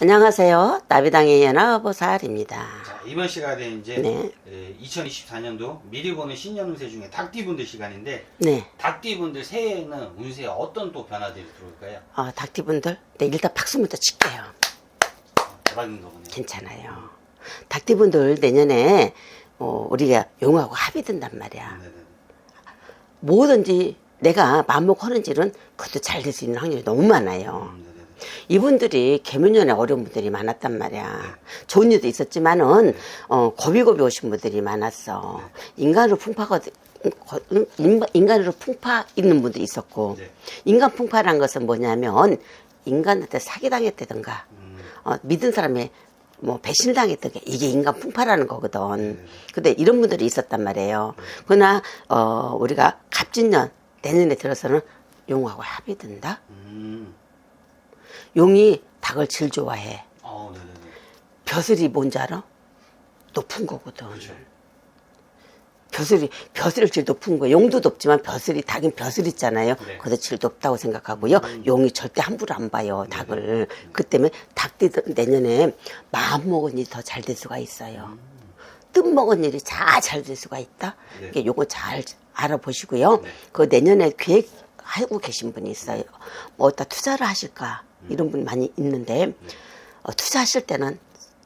안녕하세요. 나비당의 연아보살입니다. 자, 이번 시간에 이제 네. 2024년도 미리 보는 신년 운세 중에 닭띠분들 시간인데 네. 닭띠분들 새해에는 운세에 어떤 또 변화들이 들어올까요? 어, 닭띠분들, 네, 일단 박수부터 칠게요. 대박인 거군요. 괜찮아요. 닭띠분들 내년에 어, 우리가 용하고 합이 든단 말이야. 네네. 뭐든지 내가 마음먹하는 일은 그것도 잘 될 수 있는 확률이 너무 많아요. 음, 네네. 이분들이 개문년에 어려운 분들이 많았단 말이야. 좋은 일도 있었지만은 어, 고비고비 오신 분들이 많았어. 인간으로 풍파가 인간으로 풍파 있는 분도 있었고 네. 인간 풍파란 것은 뭐냐면 인간한테 사기당했다든가 음, 어, 믿은 사람의 뭐 배신당했던 게 이게 인간 풍파라는 거거든. 근데 이런 분들이 있었단 말이에요. 그러나 어, 우리가 갑진년 내년에 들어서는 용하고 합이 든다. 음, 용이 닭을 제일 좋아해. 어, 네네네. 벼슬이 뭔지 알아? 높은 거거든. 그렇죠. 벼슬이 벼슬이 제일 높은 거. 용도 높지만 벼슬이 닭인 벼슬 있잖아요. 네. 그것도 제일 높다고 생각하고요. 용이 절대 함부로 안 봐요 닭을. 그 때문에 닭들 내년에 마음 먹은 일이 더 잘 될 수가 있어요. 뜻 먹은 일이 다잘될 수가 있다. 네. 이게 요거 잘 알아보시고요. 네. 그 내년에 계획하고 계신 분이 있어요. 뭐 어디다 투자를 하실까 이런 분 많이 있는데 어, 투자하실 때는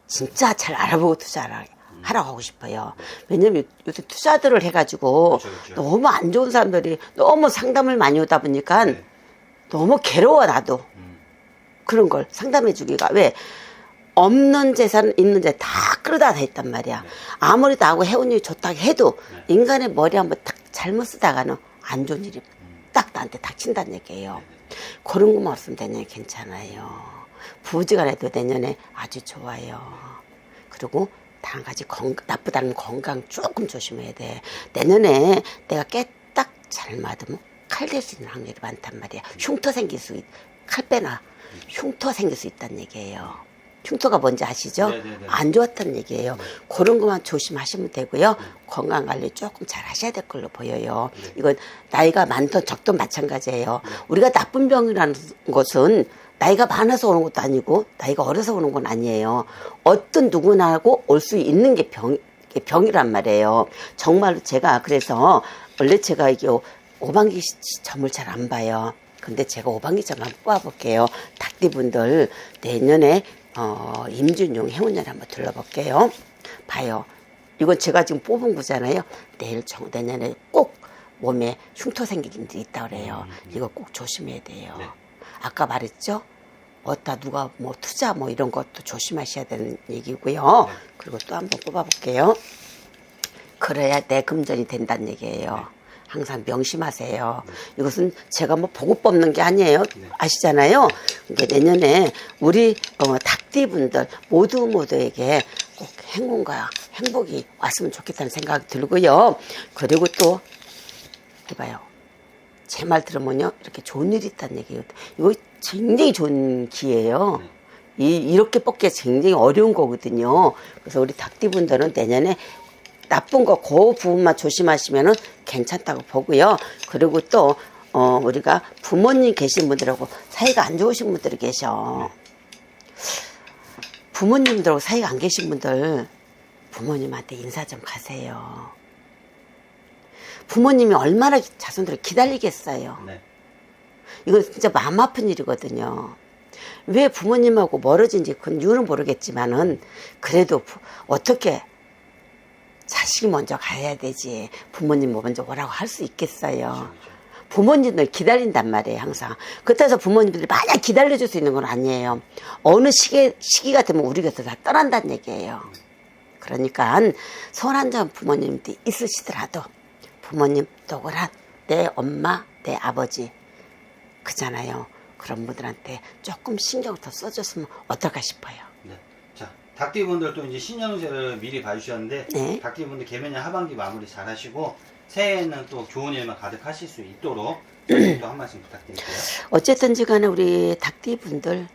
진짜 잘 알아보고 투자를 하라고 하고 싶어요. 왜냐면 요새 투자들을 해가지고 그렇죠, 그렇죠. 너무 안 좋은 사람들이 너무 상담을 많이 오다 보니까 네. 너무 괴로워 나도 음, 그런 걸 상담해 주기가 왜 없는 재산 있는 재산 다 끌어다 댔단 말이야. 아무리 나하고 해운 일이 좋다고 해도 네. 인간의 머리 한번 딱 잘못 쓰다가는 안 좋은 일이 딱 나한테 닥친다는 얘기예요. 그런 것만 없으면 내년에 괜찮아요. 부지간해도 내년에 아주 좋아요. 그리고 단한 가지 건, 나쁘다는 건강 조금 조심해야 돼. 내년에 내가 깨딱 잘 맞으면 칼 될 수 있는 확률이 많단 말이야. 흉터 생길 수 있, 칼 빼나 흉터 생길 수 있다는 얘기예요. 흉터가 뭔지 아시죠? 네네네. 안 좋았다는 얘기예요. 그런 것만 조심하시면 되고요. 건강 관리 조금 잘 하셔야 될 걸로 보여요. 이건 나이가 많든 적든 마찬가지예요. 우리가 나쁜 병이라는 것은 나이가 많아서 오는 것도 아니고 나이가 어려서 오는 건 아니에요. 어떤 누구나 하고 올 수 있는 게 병, 병이란 말이에요. 정말로 제가 그래서 원래 제가 이게 오- 오방기 시- 점을 잘 안 봐요. 근데 제가 오방기 점 한번 뽑아볼게요. 닭띠분들 내년에 어, 임준용 해운년 한번 둘러볼게요. 봐요. 이건 제가 지금 뽑은 거잖아요. 내일 정, 내년에 꼭 몸에 흉터 생기는 게 있다 그래요. 이거 꼭 조심해야 돼요. 네. 아까 말했죠? 어디다 누가 뭐 투자 뭐 이런 것도 조심하셔야 되는 얘기고요. 네. 그리고 또 한번 뽑아볼게요. 그래야 내 금전이 된다는 얘기예요. 항상 명심하세요. 이것은 제가 뭐 보고 뽑는 게 아니에요. 아시잖아요. 그러니까 내년에 우리 어, 닭 띠분들 모두 모두에게 꼭 행운과 행복이 왔으면 좋겠다는 생각이 들고요. 그리고 또 해봐요. 제 말 들으면요 이렇게 좋은 일이 있다는 얘기예요. 이거 굉장히 좋은 기회예요. 이, 이렇게 뽑기가 굉장히 어려운 거거든요. 그래서 우리 닭띠분들은 내년에 나쁜 거 그 부분만 조심하시면은 괜찮다고 보고요. 그리고 또 어, 우리가 부모님 계신 분들하고 사이가 안 좋으신 분들이 계셔. 부모님들하고 사이가 안 계신 분들 부모님한테 인사 좀 가세요. 부모님이 얼마나 자손들을 기다리겠어요. 네. 이건 진짜 마음 아픈 일이거든요. 왜 부모님하고 멀어진지 그건 이유는 모르겠지만은 그래도 부- 어떻게 자식이 먼저 가야 되지 부모님 먼저 오라고 할 수 있겠어요. 부모님들 기다린단 말이에요 항상. 그때서 부모님들이 마냥 기다려줄 수 있는 건 아니에요. 어느 시기, 시기가 되면 우리 곁에서 다 떠난다는 얘기예요. 그러니까 서운한 점 부모님들이 있으시더라도 부모님 또그라 내 엄마 내 아버지 그잖아요. 그런 분들한테 조금 신경 더 써줬으면 어떨까 싶어요. 네. 자, 닭띠분들 또 이제 신년 운세를 미리 봐주셨는데 네. 닭띠분들 개면년 하반기 마무리 잘 하시고 새해에는 또 좋은 일만 가득하실 수 있도록 또한 말씀 부탁드릴게요. 어쨌든지 간에 우리 닭띠 분들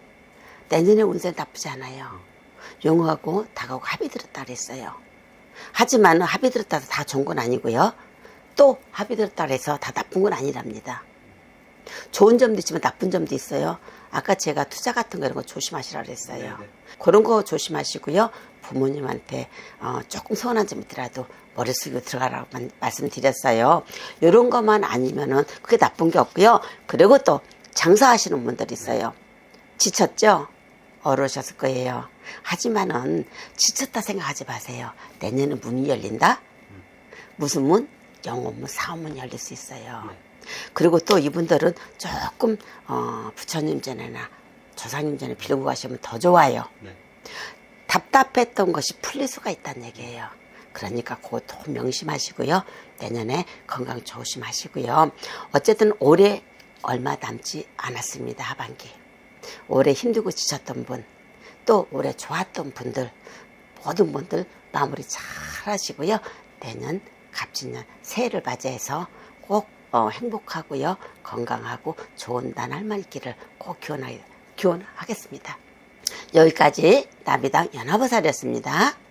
내년에 운세 나쁘지 않아요. 용하고 닭하고 합이 들었다 그랬어요. 하지만 합이 들었다 해서 다 좋은 건 아니고요. 또 합이 들었다 그래서 다 나쁜 건 아니랍니다. 좋은 점도 있지만 나쁜 점도 있어요. 아까 제가 투자 같은 거 이런 거 조심하시라 그랬어요. 네네. 그런 거 조심하시고요. 부모님한테 어, 조금 서운한 점 있더라도 머리 숙이고 들어가라고 만- 말씀드렸어요. 이런 것만 아니면은 그게 나쁜 게 없고요. 그리고 또 장사하시는 분들 있어요. 지쳤죠? 어려우셨을 거예요. 하지만은 지쳤다 생각하지 마세요. 내년에 문이 열린다? 무슨 문? 영업문, 사업문이 열릴 수 있어요. 네. 그리고 또 이분들은 조금 어, 부처님 전에나 조상님 전에 빌고 가시면 더 좋아요. 네. 답답했던 것이 풀릴 수가 있다는 얘기예요. 그러니까 그것도 명심하시고요. 내년에 건강 조심하시고요. 어쨌든 올해 얼마 남지 않았습니다. 하반기. 올해 힘들고 지쳤던 분, 또 올해 좋았던 분들, 모든 분들 마무리 잘 하시고요. 내년 갑진년 새해를 맞이해서 꼭 어, 행복하고요. 건강하고 좋은 나날만 있기를 꼭 기원하, 기원하겠습니다. 여기까지 나비당 연합의사였습니다.